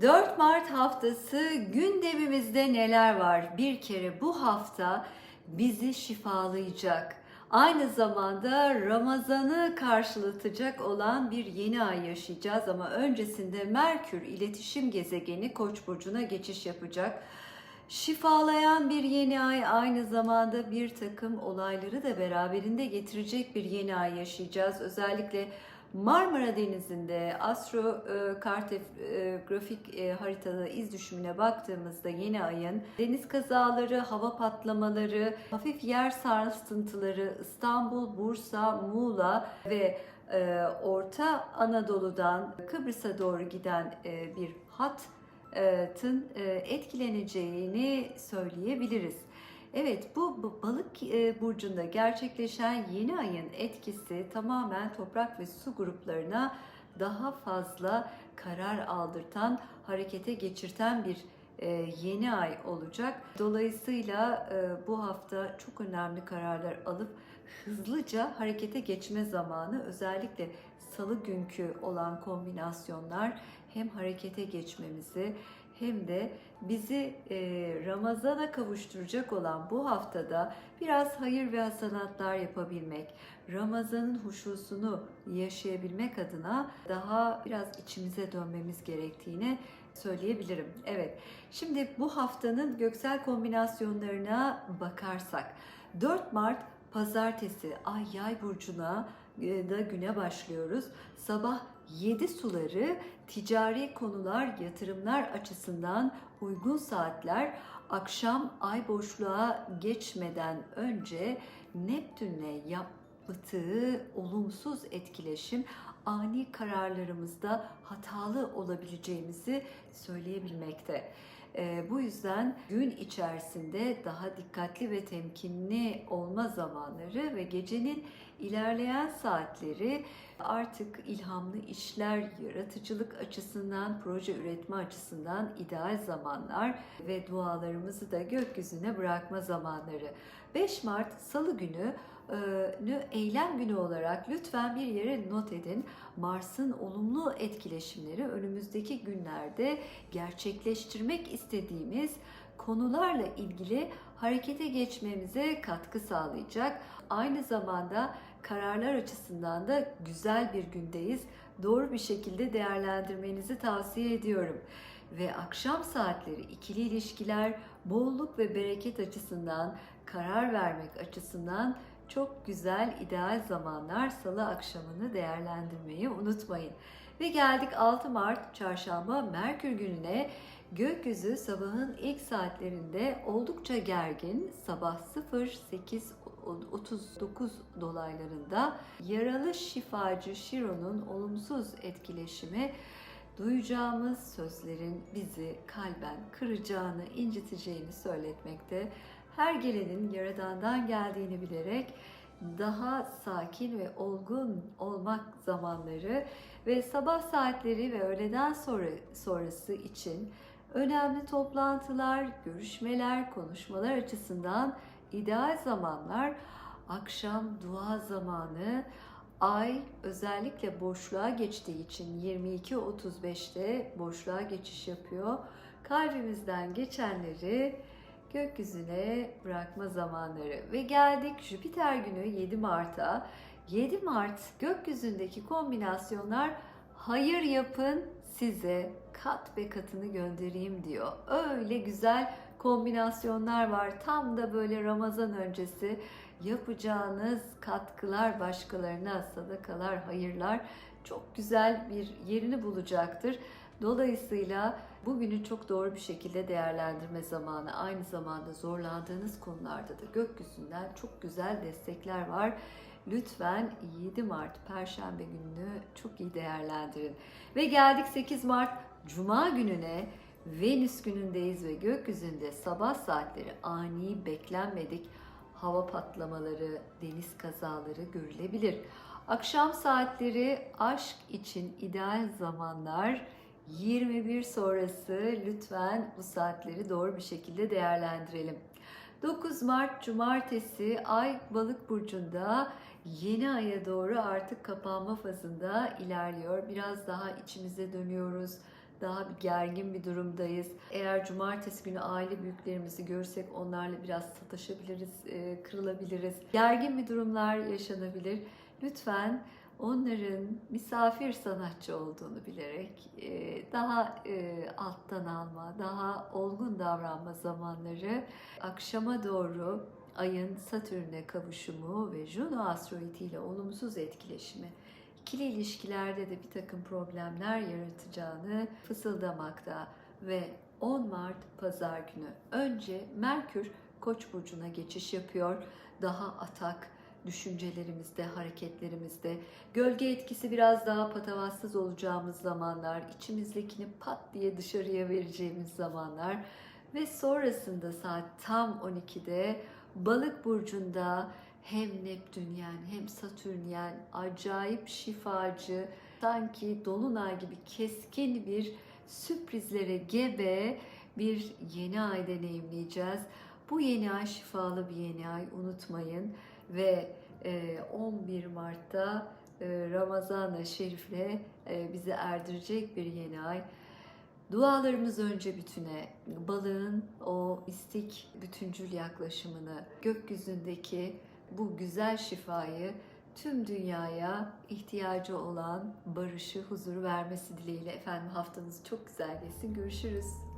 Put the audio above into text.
4 Mart haftası gündemimizde neler var? Bir kere bu hafta bizi şifalayacak. Aynı zamanda Ramazan'ı karşılatacak olan bir yeni ay yaşayacağız ama öncesinde Merkür iletişim gezegeni Koç burcuna geçiş yapacak. Şifalayan bir yeni ay aynı zamanda bir takım olayları da beraberinde getirecek bir yeni ay yaşayacağız. Özellikle Marmara Denizi'nde astro e, e, haritada iz düşümüne baktığımızda yeni ayın deniz kazaları, hava patlamaları, hafif yer sarsıntıları İstanbul, Bursa, Muğla ve e, Orta Anadolu'dan Kıbrıs'a doğru giden e, bir hattın e, etkileneceğini söyleyebiliriz. Evet bu, balık e, burcunda gerçekleşen yeni ayın etkisi tamamen toprak ve su gruplarına daha fazla karar aldırtan, harekete geçirten bir e, yeni ay olacak. Dolayısıyla e, bu hafta çok önemli kararlar alıp hızlıca harekete geçme zamanı özellikle salı günkü olan kombinasyonlar hem harekete geçmemizi hem de bizi e, Ramazan'a kavuşturacak olan bu haftada biraz hayır ve hasanatlar yapabilmek, Ramazan'ın huşusunu yaşayabilmek adına daha biraz içimize dönmemiz gerektiğini söyleyebilirim. Evet, şimdi bu haftanın göksel kombinasyonlarına bakarsak 4 Mart Pazartesi Ay Yay burcuna e, da güne başlıyoruz. Sabah 7 suları ticari konular, yatırımlar açısından uygun saatler akşam ay boşluğa geçmeden önce Neptün'le yaptığı olumsuz etkileşim ani kararlarımızda hatalı olabileceğimizi söyleyebilmekte. E, bu yüzden gün içerisinde daha dikkatli ve temkinli olma zamanları ve gecenin ilerleyen saatleri artık ilhamlı işler, yaratıcılık açısından, proje üretme açısından ideal zamanlar ve dualarımızı da gökyüzüne bırakma zamanları. 5 Mart Salı günü nü eylem günü olarak lütfen bir yere not edin. Mars'ın olumlu etkileşimleri önümüzdeki günlerde gerçekleştirmek istediğimiz konularla ilgili harekete geçmemize katkı sağlayacak. Aynı zamanda kararlar açısından da güzel bir gündeyiz. Doğru bir şekilde değerlendirmenizi tavsiye ediyorum. Ve akşam saatleri ikili ilişkiler, bolluk ve bereket açısından, karar vermek açısından çok güzel ideal zamanlar salı akşamını değerlendirmeyi unutmayın. Ve geldik 6 Mart çarşamba Merkür gününe. Gökyüzü sabahın ilk saatlerinde oldukça gergin. Sabah 08.39 dolaylarında yaralı şifacı Şiro'nun olumsuz etkileşimi duyacağımız sözlerin bizi kalben kıracağını, inciteceğini söyletmekte her gelenin Yaradan'dan geldiğini bilerek daha sakin ve olgun olmak zamanları ve sabah saatleri ve öğleden sonra sonrası için önemli toplantılar, görüşmeler, konuşmalar açısından ideal zamanlar akşam dua zamanı Ay özellikle boşluğa geçtiği için 22.35'te boşluğa geçiş yapıyor. Kalbimizden geçenleri gökyüzüne bırakma zamanları. Ve geldik Jüpiter günü 7 Mart'a. 7 Mart gökyüzündeki kombinasyonlar hayır yapın size kat be katını göndereyim diyor. Öyle güzel kombinasyonlar var. Tam da böyle Ramazan öncesi yapacağınız katkılar başkalarına, sadakalar, hayırlar çok güzel bir yerini bulacaktır. Dolayısıyla bugünü çok doğru bir şekilde değerlendirme zamanı. Aynı zamanda zorlandığınız konularda da gökyüzünden çok güzel destekler var. Lütfen 7 Mart Perşembe gününü çok iyi değerlendirin. Ve geldik 8 Mart Cuma gününe. Venüs günündeyiz ve gökyüzünde sabah saatleri ani beklenmedik hava patlamaları, deniz kazaları görülebilir. Akşam saatleri aşk için ideal zamanlar 21 sonrası lütfen bu saatleri doğru bir şekilde değerlendirelim. 9 Mart Cumartesi Ay Balık burcunda yeni aya doğru artık kapanma fazında ilerliyor. Biraz daha içimize dönüyoruz. daha bir gergin bir durumdayız. Eğer cumartesi günü aile büyüklerimizi görsek onlarla biraz sataşabiliriz, e, kırılabiliriz. Gergin bir durumlar yaşanabilir. Lütfen onların misafir sanatçı olduğunu bilerek e, daha e, alttan alma, daha olgun davranma zamanları akşama doğru ayın Satürn'e kavuşumu ve Juno asteroidi ile olumsuz etkileşimi ikili ilişkilerde de bir takım problemler yaratacağını fısıldamakta ve 10 Mart Pazar günü önce Merkür Koç burcuna geçiş yapıyor. Daha atak düşüncelerimizde, hareketlerimizde, gölge etkisi biraz daha patavatsız olacağımız zamanlar, içimizdekini pat diye dışarıya vereceğimiz zamanlar ve sonrasında saat tam 12'de Balık burcunda hem Neptünyen hem Satürnyen acayip şifacı, sanki dolunay gibi keskin bir sürprizlere gebe bir yeni ay deneyimleyeceğiz. Bu yeni ay şifalı bir yeni ay unutmayın ve e, 11 Mart'ta e, Ramazan-ı Şerif'le e, bizi erdirecek bir yeni ay. Dualarımız önce bütüne, balığın o istik bütüncül yaklaşımını, gökyüzündeki bu güzel şifayı tüm dünyaya ihtiyacı olan barışı, huzuru vermesi dileğiyle efendim haftanız çok güzel geçsin. Görüşürüz.